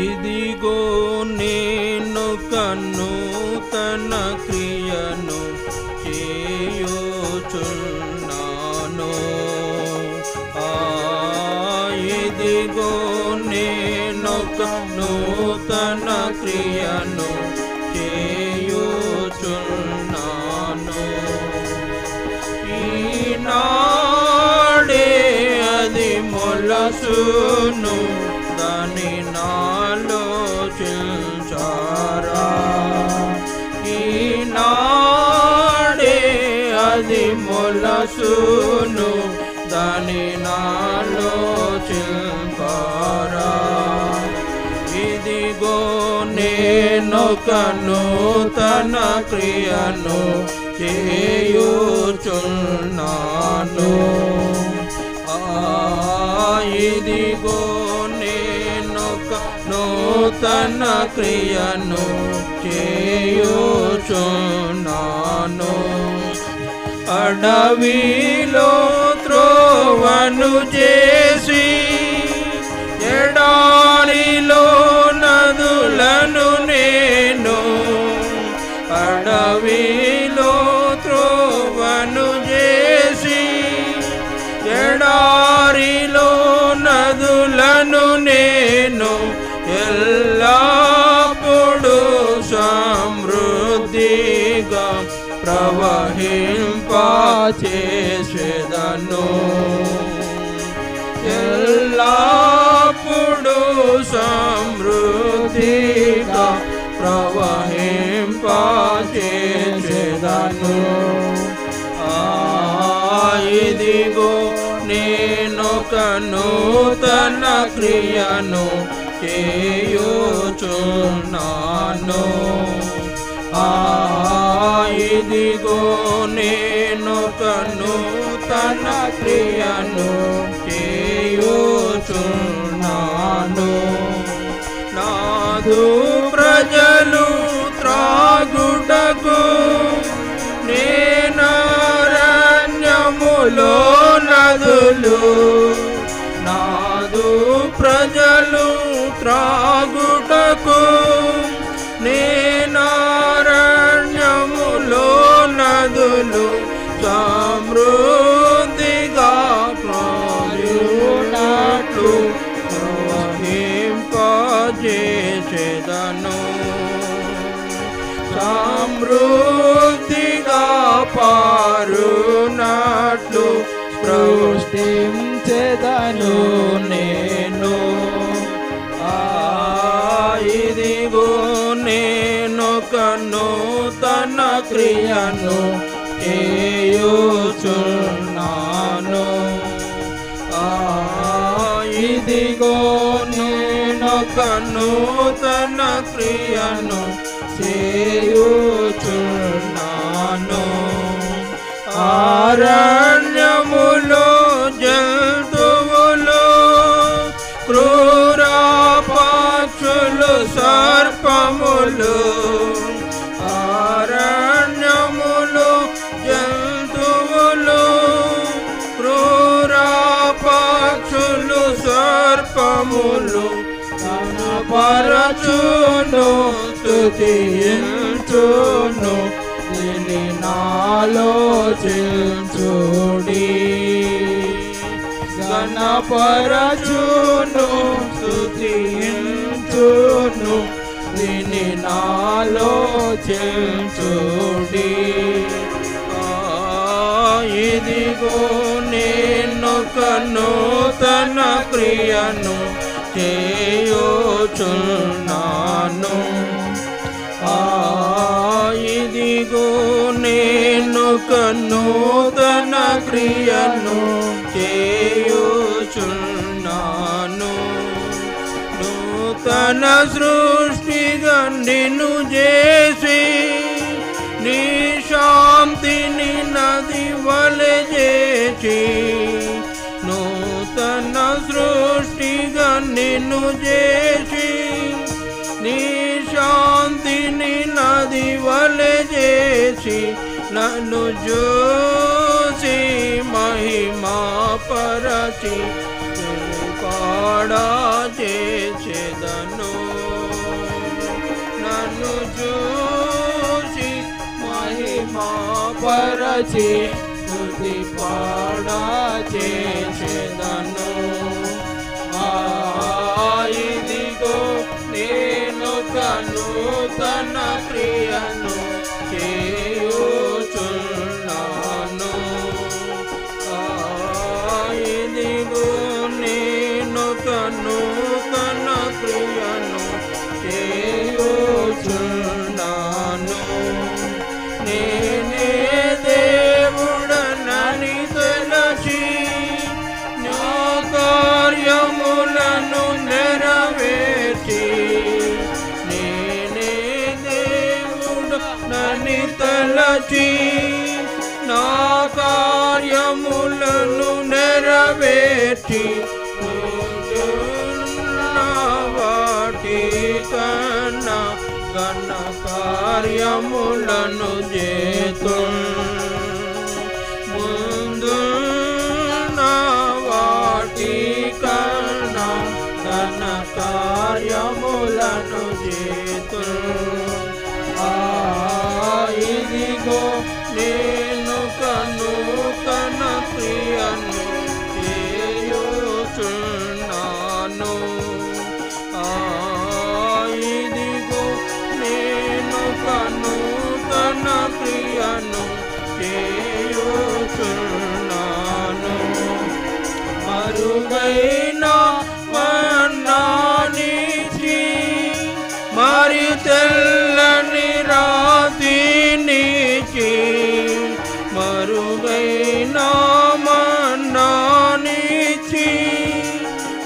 ఇదిగో నేను కన్నూతన క్రియను చేయోచున్నాను. ఆ ఇదిగో నేను నూతన క్రియను చేయోచున్నాను. ఈనాడే అది మొలసును దాని నా అది మొలసును దాని నాలో చిల్పారా ఇదిగో నేనొక నూతన క్రియను చేయుచున్నాను ఆ ఇదిగో నేనొక నూతన క్రియను చేయుచున్నాను అడవిలో త్రోవను చేసి ఎడారిలో చేసేదను ఎల్లప్పుడు సమృద్ధిగా ప్రవహింపచేసేదను ఆ ఇదిగో నేను కనూతన క్రియను చేయుచున్నాను. ఆ ఇదిగో నేను తను తన క్రియను చేయుచున్నాను. నాదు ప్రజలు త్రాగుటకు నేనారణ్యములో నదులు. నాదు ప్రజలు త్రాగుటకు చేసేదను. సమృద్ధిగా పారునట్లు సృష్టించెదను నేను. ఆ ఇదిగో కన్ను తన క్రియను చేయుచున్నాను నూతన క్రియను చేయుచున్నాను. ఆరణ్యములో జంతువులు క్రూర పక్షులు సర్పములు ఆరణ్యములు జంతువులు క్రూర పక్షులు సర్పములు పరచును స్థుతించును దీని నాలో నాలోచించుడి. గణపరచును స్థుతించును దీని నాలోచించుడి. ఆ, ఇదిగో నేనొక తన క్రియను చేయుచున్నాను. ఆ ఇదిగో నేనొక నూతన క్రియను చేయుచున్నాను. నూతన సృష్టి నిన్ను చేసి నీ శాంతిని నది వలె చేసి నన్ను చూసి మహిమా పరచి పాడా చేసేదను. నన్ను చూసి మహిమా పరచి స్తుతి పాడా చేసేదను. తలచి నా కార్యములను నెరవేర్చి వాటి కన్నా ఘన కార్యములను చేతు ముందు నా వాటి కన్నా ఘన కార్యములను ఇదిగో నేను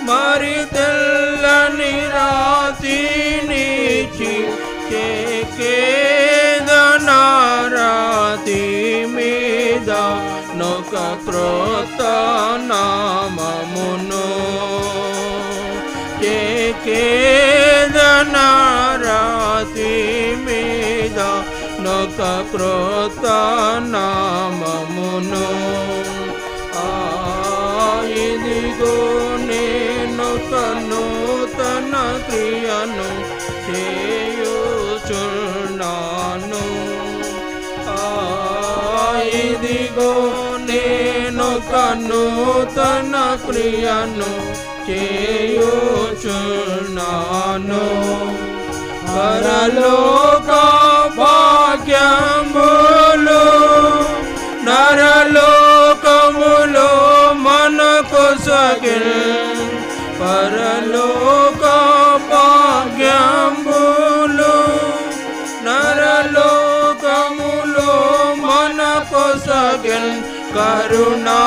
మరి తెల్లని రాతి నీచి కేదనారాతి మీద నొక క్రోత నామమును. కేదనారాతి మీద నొక క్రోత నామమును. ఆ ఇదిగో నేను నూతన క్రియను చేయుచున్నాను. ఇదిగో నేను నూతన క్రియను చేయుచున్నాను. పరలోక భాగ్యం సగిల్ పరలోక భాగ్యంబులు నరలోకములో మనకు సగిల్ కరుణా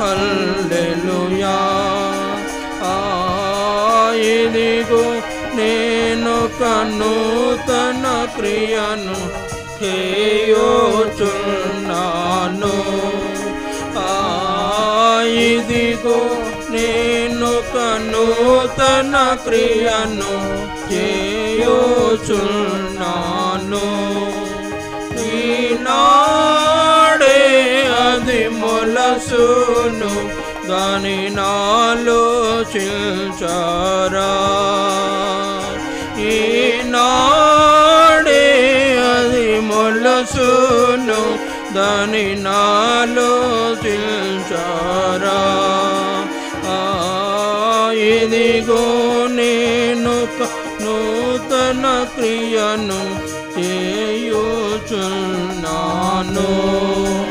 హల్లెలుయా. ఇదిగో నేను కనూతన క్రియను చేయోచున్నాను. ఇదిగో నేను కనూతన క్రియను చేయోచున్నాను. ఈనాడే అది మొలసును దాని నాలో చిల్చారా. ఈనాడే అది మొలసును దాని నాలో చిల్చారా. ఇదిగో నేను నూతన క్రియను చేయుచున్నాను. ఆ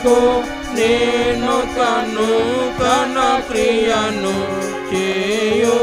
నీకు నేను తను తన క్రియను చేయు